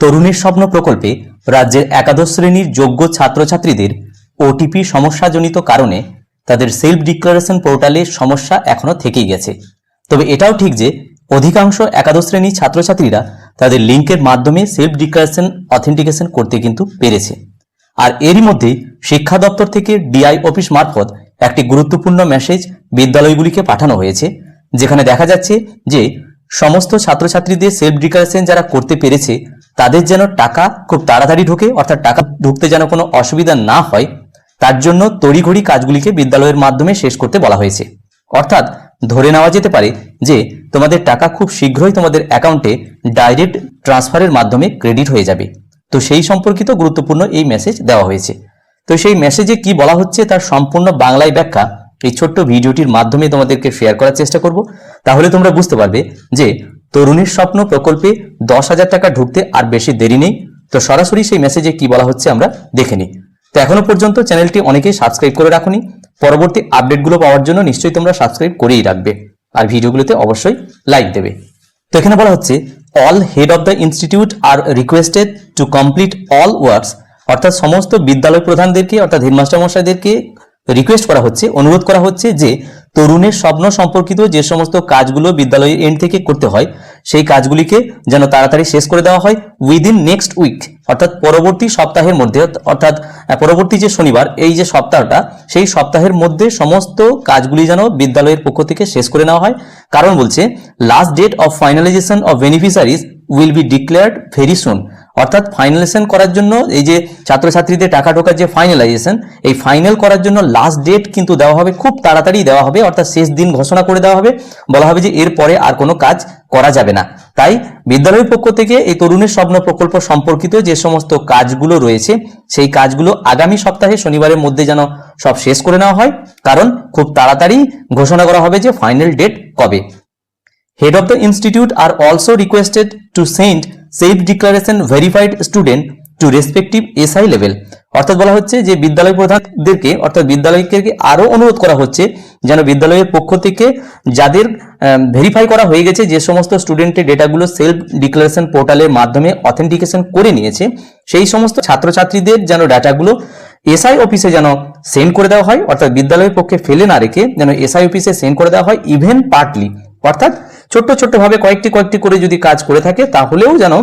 তরুণের স্বপ্ন প্রকল্পে রাজ্যের একাদশ শ্রেণির যোগ্য ছাত্রছাত্রীদের ওটিপি সমস্যাজনিত কারণে তাদের সেলফ ডিক্লারেশন পোর্টালে সমস্যা এখনও থেকেই গেছে। তবে এটাও ঠিক যে অধিকাংশ একাদশ শ্রেণির ছাত্রছাত্রীরা তাদের লিঙ্কের মাধ্যমে সেলফ ডিক্লারেশন অথেন্টিকেশন করতে কিন্তু পেরেছে। আর এরই মধ্যে শিক্ষা দপ্তর থেকে ডিআই অফিস মারফত একটি গুরুত্বপূর্ণ মেসেজ বিদ্যালয়গুলিকে পাঠানো হয়েছে, যেখানে দেখা যাচ্ছে যে সমস্ত ছাত্রছাত্রীদের সেলফ ডিক্লারেশন যারা করতে পেরেছে তাদের যেন টাকা খুব তাড়াতাড়ি ঢোকে, অর্থাৎ টাকা ঢুকতে যেন কোনো অসুবিধা না হয়, তার জন্য তড়িঘড়ি কাজগুলিকে বিদ্যালয়ের মাধ্যমে শেষ করতে বলা হয়েছে। অর্থাৎ ধরে নেওয়া যেতে পারে যে, তোমাদের টাকা খুব শীঘ্রই তোমাদের অ্যাকাউন্টে ডাইরেক্ট ট্রান্সফারের মাধ্যমে ক্রেডিট হয়ে যাবে। তো সেই সম্পর্কিত গুরুত্বপূর্ণ এই মেসেজ দেওয়া হয়েছে। তো সেই মেসেজে কি বলা হচ্ছে তার সম্পূর্ণ বাংলায় ব্যাখ্যা এই ছোট্ট ভিডিওটির মাধ্যমে তোমাদেরকে শেয়ার করার চেষ্টা করব। তাহলে তোমরা বুঝতে পারবে যে তরুণীর স্বপ্ন প্রকল্পে দশ হাজার টাকা ঢুকতে আর বেশি দেরি নেই। তো সরাসরি সেই মেসেজে কি বলা হচ্ছে আমরা দেখে নিই। তো এখনও পর্যন্ত চ্যানেলটি অনেকেই সাবস্ক্রাইব করে রাখুনি। পরবর্তী আপডেটগুলো পাওয়ার জন্য নিশ্চয়ই তোমরা সাবস্ক্রাইব করেই রাখবে। আর ভিডিওগুলোতে অবশ্যই লাইক দেবে। তো এখানে বলা হচ্ছে all head of the institute are requested to complete all works অর্থাৎ সমস্ত বিদ্যালয় প্রধানদেরকে, অর্থাৎ হেডমাস্টার মশাইদেরকে রিকোয়েস্ট করা হচ্ছে, অনুরোধ করা হচ্ছে যে তরুণের স্বপ্ন সম্পর্কিত যে সমস্ত কাজগুলো বিদ্যালয়ের এন্ড থেকে করতে হয়, সেই কাজগুলিকে যেন তাড়াতাড়ি শেষ করে দেওয়া হয় উইদিন নেক্সট উইক অর্থাৎ পরবর্তী সপ্তাহের মধ্যে, অর্থাৎ পরবর্তী যে শনিবার, এই যে সপ্তাহটা, সেই সপ্তাহের মধ্যে সমস্ত কাজগুলি যেন বিদ্যালয়ের পক্ষ থেকে শেষ করে নেওয়া হয়। কারণ বলছে last date of finalization of beneficiaries will be declared very soon অর্থাৎ ফাইনালাইজেশন করার জন্য এই যে ছাত্রছাত্রীদের টাকা ঢোকার যে ফাইনালাইজেশন এই ফাইনাল করার জন্য লাস্ট ডেট কিন্তু দেওয়া হবে, খুব তাড়াতাড়ি দেওয়া হবে, অর্থাৎ শেষ দিন ঘোষণা করে দেওয়া হবে। বলা হবে যে এরপরে আর কোনো কাজ করা যাবে না। তাই বিদ্যালয়ের পক্ষ থেকে এই তরুণের স্বপ্ন প্রকল্প সম্পর্কিত যে সমস্ত কাজগুলো রয়েছে, সেই কাজগুলো আগামী সপ্তাহে শনিবারের মধ্যে যেন সব শেষ করে নেওয়া হয়। কারণ খুব তাড়াতাড়ি ঘোষণা করা হবে যে ফাইনাল ডেট কবে। Head of the institute are also requested to send self-declaration verified student to respective SI level অর্থাৎ বলা হচ্ছে যে বিদ্যালয় প্রধানদেরকে, অর্থাৎ বিদ্যালয়কে আরও অনুরোধ করা হচ্ছে যেন বিদ্যালয়ের পক্ষ থেকে যাদের ভেরিফাই করা হয়ে গেছে যে সমস্ত স্টুডেন্টের ডেটাগুলো সেলফ ডিক্লারেশন পোর্টালের মাধ্যমে অথেন্টিকেশন করে নিয়েছে, সেই সমস্ত ছাত্রছাত্রীদের যেন ডাটাগুলো এসআই অফিসে যেন সেন্ড করে দেওয়া হয়, অর্থাৎ বিদ্যালয়ের পক্ষে ফেলে না রেখে যেন এসআই অফিসে সেন্ড করে দেওয়া হয় ইভেন পার্টলি অর্থাৎ ছোট্ট ছোট্ট ভাবে কয়েকটি কয়েকটি করে যদি কাজ করে থাকে, তাহলেও যেন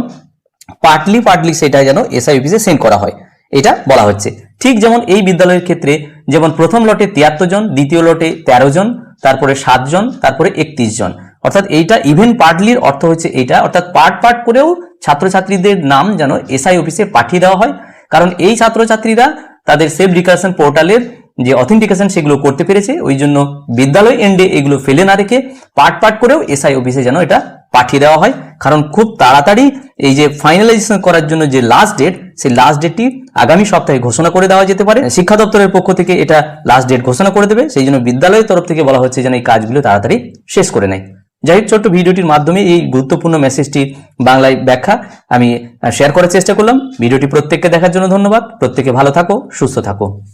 পার্টলি পার্টলি সেটা যেন এসআই অফিসে সেন্ড করা হয়। এটা বলা হচ্ছে। ঠিক যেমন এই বিদ্যালয়ের ক্ষেত্রে যেমন প্রথম লটে তিয়াত্তর জন, দ্বিতীয় লটে তেরো জন, তারপরে সাত জন, তারপরে একত্রিশ জন। অর্থাৎ এইটা ইভেন পার্টলির অর্থ হচ্ছে এইটা। অর্থাৎ পার্ট পার্ট করেও ছাত্রছাত্রীদের নাম যেন এসআই অফিসে পাঠিয়ে দেওয়া হয়। কারণ এই ছাত্রছাত্রীরা তাদের সেফ ডিক্লারেশন পোর্টালের যে অথেন্টিকেশন সেগুলো করতে পেরেছে। ওই জন্য বিদ্যালয় এন্ডে এগুলো ফেলে না রেখে পার্ট পার্ট করেও এসআই অফিসে যেন এটা পাঠিয়ে দেওয়া হয়। কারণ খুব তাড়াতাড়ি এই যে ফাইনালাইজেশন করার জন্য যে লাস্ট ডেট সেই লাস্ট ডেটটি আগামী সপ্তাহে ঘোষণা করে দেওয়া যেতে পারে। শিক্ষা দপ্তরের পক্ষ থেকে এটা লাস্ট ডেট ঘোষণা করে দেবে। সেই জন্য বিদ্যালয়ের তরফ থেকে বলা হচ্ছে যেন এই কাজগুলো তাড়াতাড়ি শেষ করে নেয়। যাই হোক, ছোট্ট ভিডিওটির মাধ্যমে এই গুরুত্বপূর্ণ মেসেজটি বাংলায় ব্যাখ্যা আমি শেয়ার করার চেষ্টা করলাম। ভিডিওটি প্রত্যেককে দেখার জন্য ধন্যবাদ। প্রত্যেকে ভালো থাকো, সুস্থ থাকো।